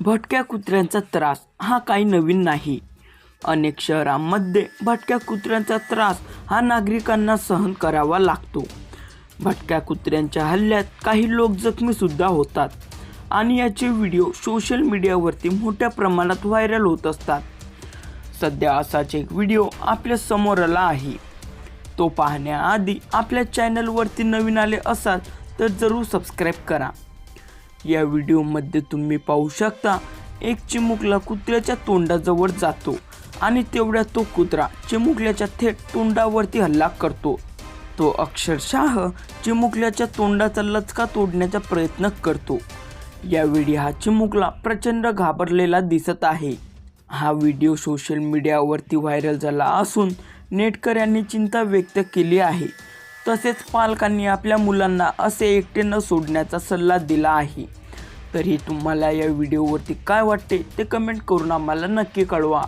भटक्या कुत्र्यांचा त्रास हा काही नवीन नाही. अनेक शहरांमध्ये भटक्या कुत्र्यांचा त्रास हा नागरिकांना सहन करावा लागतो. भटक्या कुत्र्यांच्या हल्ल्यात काही लोक जखमीसुद्धा होतात आणि याचे व्हिडिओ सोशल मीडियावरती मोठ्या प्रमाणात व्हायरल होत असतात. सध्या असाच एक व्हिडिओ आपल्यासमोर आला आहे. तो पाहण्याआधी आपल्या चॅनलवरती नवीन आले असाल तर जरूर सबस्क्राईब करा. या व्हिडिओमध्ये तुम्ही पाहू शकता एक चिमुकला कुत्र्याच्या तोंडाजवळ जातो आणि तेवढ्या तो कुत्रा चिमुकल्याच्या थेट तोंडावरती हल्ला करतो. तो अक्षरशः चिमुकल्याच्या तोंडाचा लचका तोडण्याचा प्रयत्न करतो. यावेळी हा चिमुकला प्रचंड घाबरलेला दिसत आहे. हा व्हिडिओ सोशल मीडियावरती व्हायरल झाला असून नेटकऱ्यांनी चिंता व्यक्त केली आहे. तसेच पालकांनी आपल्या मुलांना असे एकटे न सोडण्याचा सल्ला दिला आहे. तरी तुम्हाला या व्हिडिओवरती काय वाटते ते कमेंट करून आम्हाला नक्की कळवा.